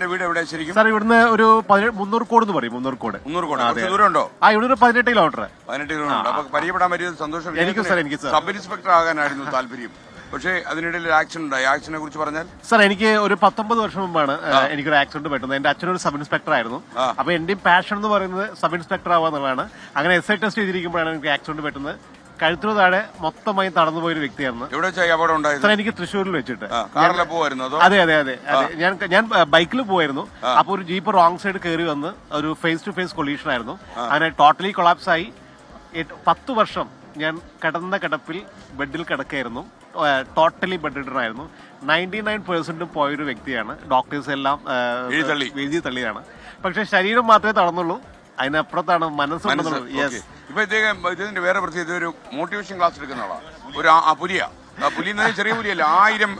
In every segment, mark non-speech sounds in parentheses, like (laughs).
ഗണേശന്റെ വീട് എവിടെ ശരിക്കും? സാർ ഇവിടുന്ന് ഒരു മുന്നൂറ് കോട് എന്ന് പറയും മുന്നൂറ് കോട്. മുന്നൂറ് കോടി. കുറച്ച് ദൂരം ഉണ്ടോ ആ ഇവിടെ ഒരു പതിനെട്ട് കിലോമീറ്റർ പതിനെട്ട് കിലോമീറ്റർ അപ്പൊ പരിചയപ്പെടാൻ പറ്റിയത് സന്തോഷം. എനിക്ക് സാർ, എനിക്ക് സാർ. സബ് ഇൻസ്പെക്ടർ ആകാനായിരുന്നു താല്പര്യം. പക്ഷേ അതിനിടയിൽ ഒരു ആക്ഷൻ ഉണ്ടായി. ആക്ഷനെ കുറിച്ച് പറഞ്ഞാൽ? സാർ എനിക്ക് ഒരു പത്തൊമ്പത് വർഷം മുമ്പാണ് ഏഹ്, എനിക്കൊരു ആക്സിഡന്റ് പറ്റുന്നത്. എന്റെ അച്ഛനൊരു സബ് ഇൻസ്പെക്ടർ ആയിരുന്നു. അപ്പൊ എന്റെയും പാഷൻ എന്ന് പറയുന്നത് സബ് ഇൻസ്പെക്ടർ ആവുക എന്നുള്ളതാണ്. അങ്ങനെ എസ് ഐ ടെസ്റ്റ് ചെയ്തിരിക്കുമ്പോഴാണ് എനിക്ക് ആക്സിഡന്റ് പറ്റുന്നത്. കഴുത്തിനു താഴെ മൊത്തമായി തടന്നു പോയൊരു വ്യക്തിയായിരുന്നു. എവിടെ വെച്ചാൽ അപകടം ഉണ്ടായത്? സാർ എനിക്ക് തൃശ്ശൂരിൽ വെച്ചിട്ട്. ആ, കാറിലെ പോവായിരുന്നു അതോ? അതെ അതെ അതെ അതെ. ഞാൻ ഞാൻ ബൈക്കിൽ പോയിരുന്നു അപ്പൊ ഒരു ജീപ്പ് റോങ് സൈഡ് കയറി വന്ന് ഒരു ഫേസ് ടു ഫേസ് കൊളീഷൻ ആയിരുന്നു. അങ്ങനെ ടോട്ടലി കൊളാപ്സ് ആയി. എട്ട്- പത്ത് വർഷം ഞാൻ കിടന്ന കിടപ്പിൽ ബെഡിൽ കിടക്കായിരുന്നു. ടോട്ടലി ബെഡ് ആയിരുന്നു. നയന്റി നയൻ പെർസെന്റും പോയൊരു വ്യക്തിയാണ്. ഡോക്ടേഴ്സ് എല്ലാം ആ. എഴുതി തള്ളിയാണ് പക്ഷെ ശരീരം മാത്രമേ തടന്നുള്ളൂ അതിനപ്പുറത്താണ് മനസ്സുണ്ടെന്നുള്ളത്. മനസ്സ്. യെസ്. ഇപ്പൊ ഇദ്ദേഹം ഇതിന്റെ വേറെ പ്രത്യേകത ഒരു മോട്ടിവേഷൻ ക്ലാസ് എടുക്കുന്ന ആളാ. ഒരു ആ- പുലിയ. ആ പുലി എന്ന് ചെറിയ പുലിയല്ല ആയിരം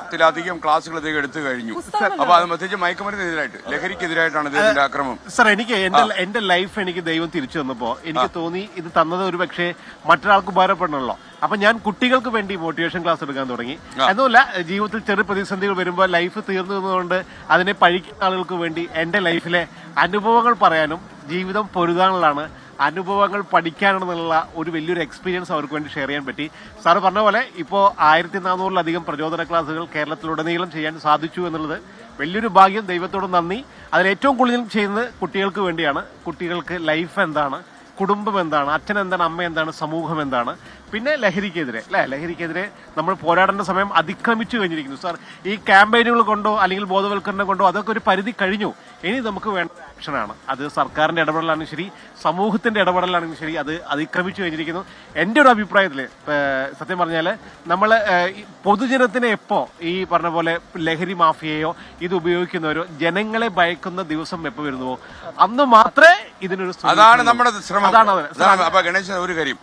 ത്തിലധികം ക്ലാസ്സുകൾ ഇദ്ദേഹം എടുത്തു കഴിഞ്ഞു. അപ്പൊ അത് പ്രത്യേകിച്ച് മയക്കുമരുന്നെതിരായിട്ട് ലഹരിക്കെതിരായിട്ടാണ് ഇദ്ദേഹത്തിന്റെ ആക്രമം. സർ എനിക്ക് എന്റെ എന്റെ ലൈഫ് എനിക്ക് ദൈവം തിരിച്ചു തന്നപ്പോ എനിക്ക് തോന്നി ഇത് തന്നത് ഒരു പക്ഷേ മറ്റൊരാൾക്ക് ഉപകാരപ്പെടണമല്ലോ. അപ്പൊ ഞാൻ കുട്ടികൾക്ക് വേണ്ടി മോട്ടിവേഷൻ ക്ലാസ് എടുക്കാൻ തുടങ്ങി. എന്നല്ല ജീവിതത്തിൽ ചെറിയ പ്രതിസന്ധികൾ വരുമ്പോൾ ലൈഫ് തീർന്നു നിന്നുകൊണ്ട് അതിനെ പഴിക്കുന്ന ആളുകൾക്ക് വേണ്ടി എന്റെ ലൈഫിലെ അനുഭവങ്ങൾ പറയാനും ജീവിതം പൊരുതാനുള്ളതാണ് അനുഭവങ്ങൾ പഠിക്കാനെന്നുള്ള ഒരു വലിയൊരു എക്സ്പീരിയൻസ് അവർക്ക് വേണ്ടി ഷെയർ ചെയ്യാൻ പറ്റി. സാർ പറഞ്ഞ പോലെ ഇപ്പോൾ ആയിരത്തി നാനൂറിലധികം പ്രചോദന ക്ലാസ്സുകൾ കേരളത്തിലുടനീളം ചെയ്യാൻ സാധിച്ചു എന്നുള്ളത് വലിയൊരു ഭാഗ്യം ദൈവത്തോട് നന്ദി. അതിൽ ഏറ്റവും കൂടുതൽ ചെയ്യുന്നത് കുട്ടികൾക്ക് വേണ്ടിയാണ്. കുട്ടികൾക്ക് ലൈഫ് എന്താണ്? കുടുംബം എന്താണ്? അച്ഛൻ എന്താണ്? അമ്മ എന്താണ്? സമൂഹം എന്താണ്? പിന്നെ ലഹരിക്കെതിരെ. അല്ലെ? ലഹരിക്കെതിരെ നമ്മൾ പോരാടേണ്ട സമയം അതിക്രമിച്ചു കഴിഞ്ഞിരിക്കുന്നു. സാർ ഈ ക്യാമ്പയിനുകൾ കൊണ്ടോ അല്ലെങ്കിൽ ബോധവൽക്കരണം കൊണ്ടോ അതൊക്കെ ഒരു പരിധി കഴിഞ്ഞു. ഇനി നമുക്ക് വേണ്ട ആക്ഷനാണ്. അത് സർക്കാരിന്റെ ഇടപെടലാണെങ്കിലും ശരി സമൂഹത്തിന്റെ ഇടപെടലാണെങ്കിലും ശരി അത് അതിക്രമിച്ചു കഴിഞ്ഞിരിക്കുന്നു. എന്റെ ഒരു അഭിപ്രായത്തിൽ സത്യം പറഞ്ഞാൽ നമ്മൾ പൊതുജനത്തിനെ എപ്പോ ഈ പറഞ്ഞ പോലെ ലഹരി മാഫിയയോ ഇത് ഉപയോഗിക്കുന്നവരോ ജനങ്ങളെ ഭയക്കുന്ന ദിവസം എപ്പോ വരുന്നുവോ? അന്ന് മാത്രമേ ഇതിനൊരു അതാണ് നമ്മുടെ ശ്രമം. അതാണ്. അത്. അതാണ് അപ്പൊ ഗണേശൻ ഒരു കാര്യം.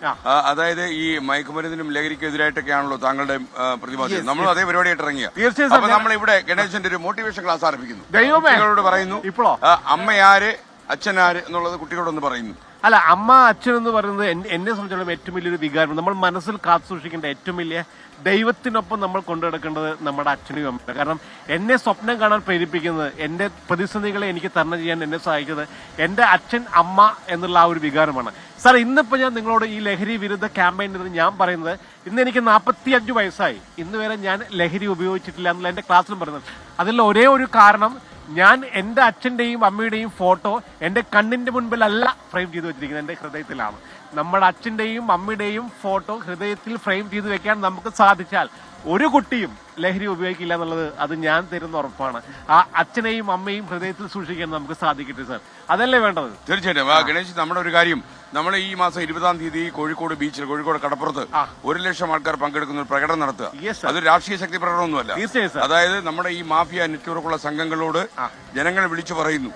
അതായത് ഈ മയക്കുമരുന്നിനും ലഹരിക്കെതിരായിട്ടൊക്കെയാണല്ലോ താങ്കളുടെ പ്രതിഭാസം പ്രതിപാദ്യം നമ്മളും അതേ പരിപാടിയായിട്ട് ഇറങ്ങിയ. തീർച്ചയായും നമ്മൾ ഇവിടെ ഗണേശന്റെ ഒരു മോട്ടിവേഷൻ ക്ലാസ് ആരംഭിക്കുന്നു. ദൈവമേ. പറയുന്നു ഇപ്പോഴോ? അമ്മയാര് അച്ഛനാര് എന്നുള്ളത് കുട്ടികളോടൊന്ന് പറയുന്നു. അല്ല അമ്മ അച്ഛൻ എന്ന് പറയുന്നത് എന്നെ സംബന്ധിച്ചിടത്തോളം ഏറ്റവും വലിയൊരു വികാരം. നമ്മൾ മനസ്സിൽ കാത്തു സൂക്ഷിക്കേണ്ട ഏറ്റവും വലിയ ദൈവത്തിനൊപ്പം നമ്മൾ കൊണ്ടുനടക്കേണ്ടത് നമ്മുടെ അച്ഛനും അമ്മയും കാരണം എന്നെ സ്വപ്നം കാണാൻ പ്രേരിപ്പിക്കുന്നത് എന്റെ പ്രതിസന്ധികളെ എനിക്ക് തരണം ചെയ്യാൻ എന്നെ സഹായിക്കുന്നത് എന്റെ അച്ഛൻ അമ്മ എന്നുള്ള ആ ഒരു വികാരമാണ്. സാർ ഇന്നിപ്പോൾ ഞാൻ നിങ്ങളോട് ഈ ലഹരി വിരുദ്ധ ക്യാമ്പയിന്റെ ഞാൻ പറയുന്നത് ഇന്ന് എനിക്ക് നാൽപ്പത്തി അഞ്ച് വയസ്സായി. ഇന്ന് വരെ ഞാൻ ലഹരി ഉപയോഗിച്ചിട്ടില്ല എന്നുള്ള എന്റെ ക്ലാസ്സിലും പറയുന്നത്. അതിൽ ഒരേ ഒരു കാരണം ഞാൻ എന്റെ അച്ഛന്റെയും അമ്മയുടെയും ഫോട്ടോ എന്റെ കണ്ണിന്റെ മുൻപിലല്ല ഫ്രെയിം ചെയ്ത് വെച്ചിരിക്കുന്നത് എന്റെ ഹൃദയത്തിലാണ്. നമ്മുടെ അച്ഛന്റെയും അമ്മയുടെയും ഫോട്ടോ ഹൃദയത്തിൽ ഫ്രെയിം ചെയ്ത് വെക്കാൻ നമുക്ക് സാധിച്ചാൽ ഒരു കുട്ടിയും ലഹരി ഉപയോഗിക്കില്ല എന്നുള്ളത് അത് ഞാൻ തരുന്ന ഉറപ്പാണ്. ആ അച്ഛനെയും അമ്മയും ഹൃദയത്തിൽ സൂക്ഷിക്കാൻ നമുക്ക് സാധിക്കട്ടെ സാർ. അതല്ലേ വേണ്ടത്? തീർച്ചയായിട്ടും. ആ ഗണേശ് നമ്മുടെ ഒരു കാര്യം. നമ്മൾ ഈ മാസം ഇരുപതാം തീയതി കോഴിക്കോട് ബീച്ചിൽ കോഴിക്കോട് കടപ്പുറത്ത് ഒരു ലക്ഷം ആൾക്കാർ പങ്കെടുക്കുന്ന ഒരു പ്രകടനം നടത്തുക. അത്. രാഷ്ട്രീയ ശക്തി പ്രകടനമൊന്നുമല്ല. അതായത് നമ്മുടെ ഈ മാഫിയ നെറ്റ്വർക്കുള്ള സംഘങ്ങളോട് ജനങ്ങൾ വിളിച്ചു പറയുന്നു.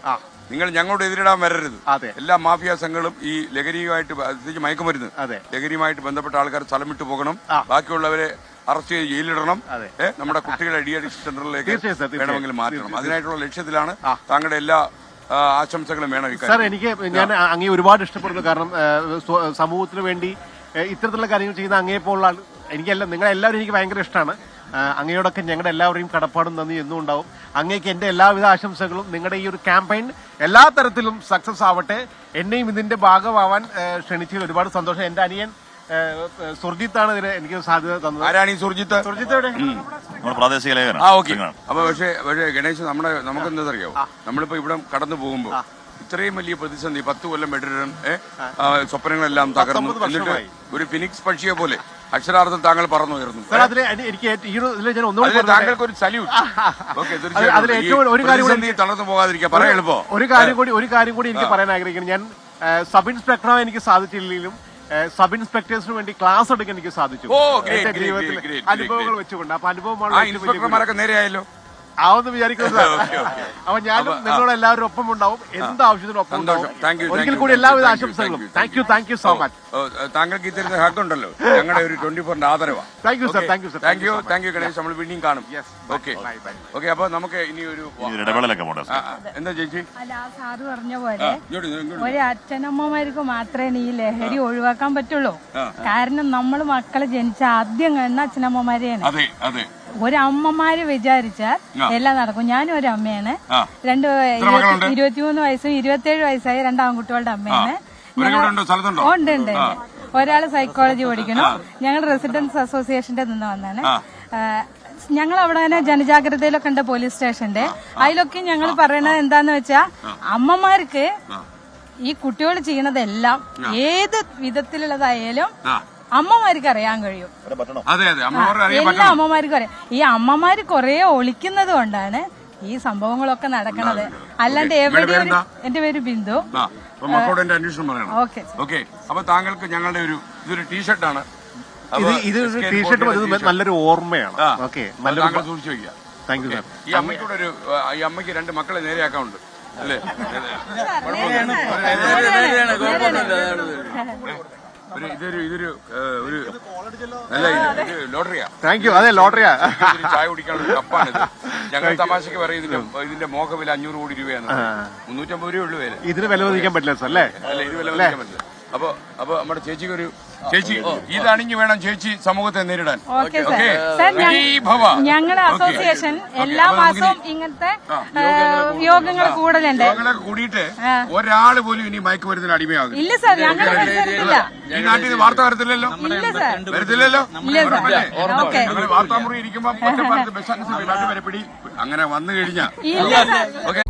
നിങ്ങൾ ഞങ്ങളോട് എതിരിടാൻ വരരുത്. അതെ. എല്ലാ മാഫിയ സംഘങ്ങളും ഈ ലഹരിയുമായിട്ട് പ്രത്യേകിച്ച് മയക്കുമരുന്ന് ലഹരിയുമായിട്ട് ബന്ധപ്പെട്ട ആൾക്കാർ സ്ഥലം വിട്ടു പോകണം. ബാക്കിയുള്ളവരെ അറസ്റ്റ് ചെയ്ത് ജയിലിടണം നമ്മുടെ കുട്ടികളെ ഡി അഡിക്ഷൻ സെന്ററിലേക്ക്. വേണമെങ്കിൽ മാറ്റണം. അതിനായിട്ടുള്ള ലക്ഷ്യത്തിലാണ് താങ്കളുടെ എല്ലാ ആശംസകളും വേണം സാർ എനിക്ക് ഞാൻ അങ്ങേ ഒരുപാട് ഇഷ്ടപ്പെടുന്നു. കാരണം സമൂഹത്തിന് വേണ്ടി ഇത്തരത്തിലുള്ള കാര്യങ്ങൾ ചെയ്യുന്ന അങ്ങേ പോലുള്ള എനിക്കല്ല നിങ്ങളെല്ലാവരും എനിക്ക് ഭയങ്കര ഇഷ്ടമാണ് അങ്ങയോടൊക്കെ ഞങ്ങളുടെ എല്ലാവരെയും കടപ്പാടും നന്ദി എന്നും ഉണ്ടാവും. അങ്ങേക്ക് എന്റെ എല്ലാവിധ ആശംസകളും. നിങ്ങളുടെ ഈ ഒരു ക്യാമ്പയിൻ എല്ലാ തരത്തിലും സക്സസ് ആവട്ടെ. എന്നെയും ഇതിന്റെ ഭാഗമാവാൻ ക്ഷണിച്ചതിൽ ഒരുപാട് സന്തോഷം. എന്റെ അനിയൻ സുർജിത്താണ് ഇതിന് എനിക്ക് സാധ്യത തന്നത്. ആരാണ് ഈ സുർജിത്ത്? സുർജിത്ത് എവിടെ? നമ്മുടെ പ്രാദേശിക ലേഖനം. ആ ഓക്കെ. അപ്പൊ പക്ഷേ പക്ഷേ ഗണേശ് നമ്മുടെ നമുക്ക് എന്താ നമ്മളിപ്പോ ഇവിടെ കടന്നു പോകുമ്പോ ഇത്രയും വലിയ പ്രതിസന്ധി പത്ത് കൊല്ലം ബെഡ്രിഡൻ സ്വപ്നങ്ങളെല്ലാം തകർന്നു. എന്നിട്ട് ഒരു ഫിനിക്സ് പക്ഷിയെ പോലെ അക്ഷരാർത്ഥം താങ്കൾ പറഞ്ഞു അതിന് താങ്കൾക്ക് ഒരു സല്യൂട്ട് ഓക്കെ അതിൽ ഏറ്റവും ഒരു കാര്യം കൂടി- പ്രതിസന്ധി തളർന്നു പോകാതിരിക്കുക പറയാൻ എളുപ്പം. ഒരു കാര്യം കൂടി ഒരു കാര്യം കൂടി എനിക്ക് പറയാൻ ആഗ്രഹിക്കുന്നു. ഞാൻ സബ് ഇൻസ്പെക്ടറാവാൻ എനിക്ക് സാധിച്ചില്ലെങ്കിലും സബ് ഇൻസ്പെക്ടേഴ്സിന് വേണ്ടി ക്ലാസ് എടുക്കാൻ എനിക്ക് സാധിച്ചു. ജീവിതത്തിൽ അനുഭവങ്ങൾ വെച്ചുകൊണ്ട്. അപ്പൊ അനുഭവമാണ് നേരെയായല്ലോ? ആവുമെന്ന് വിചാരിക്കുന്നത്. സാർ. (laughs) Okay, okay. അപ്പൊ ഞാനും നിങ്ങളോട് എല്ലാവരും ഒപ്പം ഉണ്ടാവും എന്ത് ആവശ്യത്തിനും ഒപ്പം സന്തോഷം. ഉണ്ടാവും ഒരിക്കൽ കൂടി എല്ലാവിധ ആശംസകളും. Thank you thank you so much താങ്കൾക്ക് തരുന്ന ഹക്ക് ഉണ്ടല്ലോ. ഞങ്ങളുടെ ഒരു ട്വന്റി ഫോറിന്റെ ആദരവാ thank you sir thank you sir thank you thank you Ganesh നമ്മൾ വീണ്ടും കാണും. ഓക്കെ. ഓക്കെ അപ്പൊ നമുക്ക് ഇനി ഒരു ഇടവേളയിലൊക്കെ എന്താ ചേച്ചി? അല്ല സാറ് പറഞ്ഞ പോലെ ഒരു അച്ഛനമ്മമാർക്ക് മാത്രമേ ഈ ലഹരി ഒഴിവാക്കാൻ പറ്റുള്ളൂ. കാരണം നമ്മൾ മക്കളെ ജനിച്ച ആദ്യം കാണുന്ന അച്ഛനമ്മമാരെയാണ്. അതെ അതെ. ഒരമ്മമാര് വിചാരിച്ചാൽ എല്ലാം നടക്കും. ഞാനും ഒരു അമ്മയാണ്. രണ്ട്? ഇരുപത്തിമൂന്ന് വയസ്സും ഇരുപത്തിയേഴ് വയസ്സായി രണ്ടാം കുട്ടികളുടെ അമ്മയാണ്. ഉണ്ട്? ഉണ്ട്. ഒരാൾ സൈക്കോളജി പഠിക്കണം ഞങ്ങൾ റെസിഡൻസ് അസോസിയേഷന്റെ നിന്ന് വന്നാണ്. ഞങ്ങൾ അവിടെ തന്നെ ജനജാഗ്രതയിലൊക്കെ ഉണ്ട് പോലീസ് സ്റ്റേഷന്റെ അതിലൊക്കെ ഞങ്ങൾ പറയുന്നത് എന്താന്ന് വെച്ചാ അമ്മമാർക്ക് ഈ കുട്ടികൾ ചെയ്യണതെല്ലാം ഏത് വിധത്തിലുള്ളതായാലും അമ്മമാർക്ക് അറിയാൻ കഴിയും. അതെ അതെ. എല്ലാ അമ്മമാർക്കും അറിയാം. ഈ അമ്മമാര് കൊറേ ഒളിക്കുന്നത് കൊണ്ടാണ് ഈ സംഭവങ്ങളൊക്കെ നടക്കണത്. അല്ലാണ്ട് എവിടെ എന്റെ പേര് ബിന്ദു. മക്കളോട് എന്റെ അന്വേഷണം പറയണം. ഓക്കെ. ഓക്കെ. അപ്പൊ താങ്കൾക്ക് ഞങ്ങളുടെ ഒരു ഇതൊരു ടീഷർട്ടാണ് ഇത് ഇത് ടീഷർട്ട് നല്ലൊരു ഓർമ്മയാണ്. ഓക്കെ. നല്ലൊരു സൂക്ഷിച്ചു വയ്ക്കുക. Thank you sir. ഈ അമ്മയ്ക്കൂടെ ഒരു ഈ അമ്മയ്ക്ക് രണ്ട് മക്കളെ നേരെയാക്കാനുണ്ട്. അല്ലേ? ഇതൊരു ഇതൊരു ഒരു അല്ല ഇത് ഇത് ലോട്ടറിയാ. താങ്ക് യു അതെ ലോട്ടറിയാ. ഇതിന് ചായ കുടിക്കാനുള്ള കപ്പാണിത്. ഞങ്ങൾ തമാശക്ക് പറയും ഇതിന്റെ ഇതിന്റെ മോഹ വില അഞ്ഞൂറ് കോടി രൂപയാണ് മുന്നൂറ്റമ്പത് രൂപ ഉള്ളു വില. ഇതിന് വില മതിക്കാൻ പറ്റില്ല സാർ അല്ലേ? അല്ല ഇത് വില പറ്റില്ല. അപ്പൊ അപ്പൊ നമ്മുടെ ചേച്ചിക്ക് ഒരു ചേച്ചി ഇതണിഞ്ഞു വേണം ചേച്ചി സമൂഹത്തെ നേരിടാൻ. ഞങ്ങളുടെ അസോസിയേഷൻ എല്ലാ മാസവും ഇങ്ങനത്തെ യോഗങ്ങൾ കൂടുതലുണ്ട് യോഗങ്ങളൊക്കെ കൂടിയിട്ട് ഒരാൾ പോലും ഇനി മയക്കുമരുന്നിന് അടിമയാകും ഇല്ല സാർ ഈ നാട്ടിൽ വാർത്ത വരത്തില്ലല്ലോ? വരത്തില്ലല്ലോ? വാർത്താമുറി ഇരിക്കുമ്പോ ഒറ്റപ്പാലത്ത് ബസ് സർവീസ് നാട്ടുകാരെ പിടി അങ്ങനെ വന്നു കഴിഞ്ഞാൽ ഇല്ല ഓക്കെ.